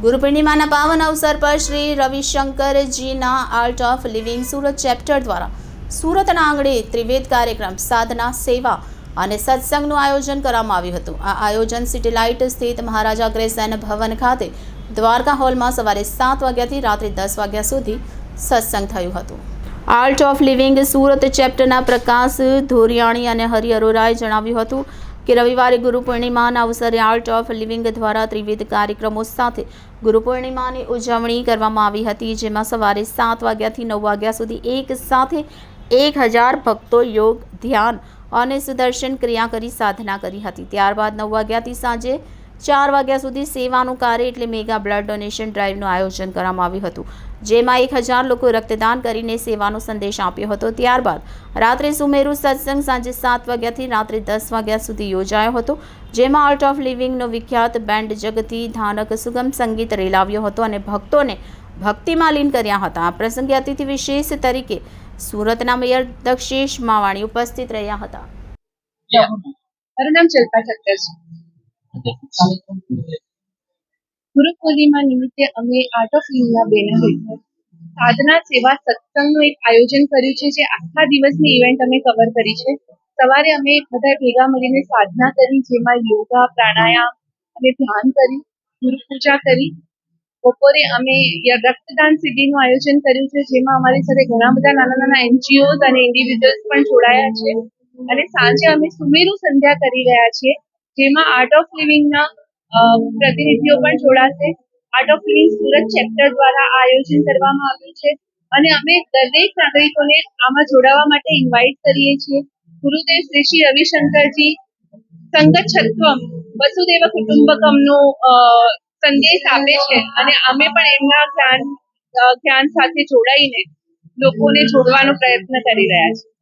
ગુરુ પૂર્ણિમાના પાવન અવસર પર Shri રવિશંકરજીના art of living Surat chapter દ્વારા સુરતના આંગણે ત્રિવેદ કાર્યક્રમ, સાધના, સેવા અને સત્સંગનું આયોજન કરવામાં આવ્યું હતું. આ આયોજન સિટી લાઇટ સ્થિત મહારાજા અગ્રેસેન ભવન ખાતે દ્વારકા હોલમાં સવારે સાત વાગ્યાથી રાત્રે દસ વાગ્યા સુધી સત્સંગ થયું હતું. આર્ટ ઓફ લિવિંગ સુરત ચેપ્ટરના પ્રકાશ ધોરિયાણી અને હરિ અરોરાએ જણાવ્યું હતું કે રવિવારે ગુરુ પૂર્ણિમાના અવસરે આર્ટ ઓફ લિવિંગ દ્વારા ત્રિવિધ કાર્યક્રમો સાથે ગુરુ પૂર્ણિમાની ઉજવણી કરવામાં આવી હતી, જેમાં સવારે સાત વાગ્યાથી નવ વાગ્યા સુધી એક સાથે એક હજાર ભક્તો યોગ, ધ્યાન અને સુદર્શન ક્રિયા કરી સાધના કરી હતી. ત્યારબાદ નવ વાગ્યાથી સાંજે ચાર વાગ્યા સુધી સેવાનું કાર્ય એટલે મેગા બ્લડ ડોનેશન ડ્રાઈવનું આયોજન કરવામાં આવ્યું હતું જેમાં એક હજાર લોકો રક્તદાન કરીને સેવાનો સંદેશ આપ્યો હતો. ત્યારબાદ રાત્રે સુમેરુ સત્સંગ સાંજે સાત વાગ્યાથી રાત્રે દસ વાગ્યા સુધી યોજાયો હતો જેમાં આર્ટ ઓફ લિવિંગનો વિખ્યાત બેન્ડ જગતી ધાનક સુગમ સંગીત રેલાવ્યો હતો અને ભક્તોને ભક્તિમાં લીન કર્યા હતા. આ પ્રસંગે અતિથિ વિશેષ તરીકે સુરતના મેયર દક્ષેશ માવાણી ઉપસ્થિત રહ્યા હતા. મારું નામ શિલ્પા ઠક્કર છે. ગુરુ પૂર્ણિમા નિમિત્તે અમે આર્ટ ઓફ લિંગના બેનર સાધના સેવા સત્સંગનું એક આયોજન કર્યું છે, જે આખા દિવસની ઇવેન્ટ અમે કવર કરી છે. સવારે અમે બધા ભેગા મળીને સાધના કરી, જેમાં યોગા, પ્રાણાયામ અને ધ્યાન કરી ગુરુ પૂજા કરી. બપોરે અમે રક્તદાન શિબિરનું આયોજન કર્યું છે, જેમાં અમારી સાથે ઘણા બધા નાના નાના એનજીઓઝ અને ઇન્ડિવિજ્યુઅલ્સ પણ જોડાયા છે. અને સાંજે અમે સુમેરુ સંધ્યા કરી રહ્યા છીએ. જેમાં આર્ટ ઓફ લિવિંગના પ્રતિનિધિઓ પણ જોડાશે. Art of living Surat chapter દ્વારા આયોજન કરવામાં આવ્યું છે. અને અમે દરેક નાગરિકોને આમાં જોડાવા માટે ઇન્વાઇટ કરીએ છીએ. ગુરુદેવ શ્રી શ્રી રવિશંકરજી સંગચ્છત્વમ વસુદેવ કુટુંબકમનો સંદેશ આપે છે. અને અમે પણ એમના જ્ઞાન જ્ઞાન સાથે જોડાઈને લોકોને જોડવાનો પ્રયત્ન કરી રહ્યા છીએ.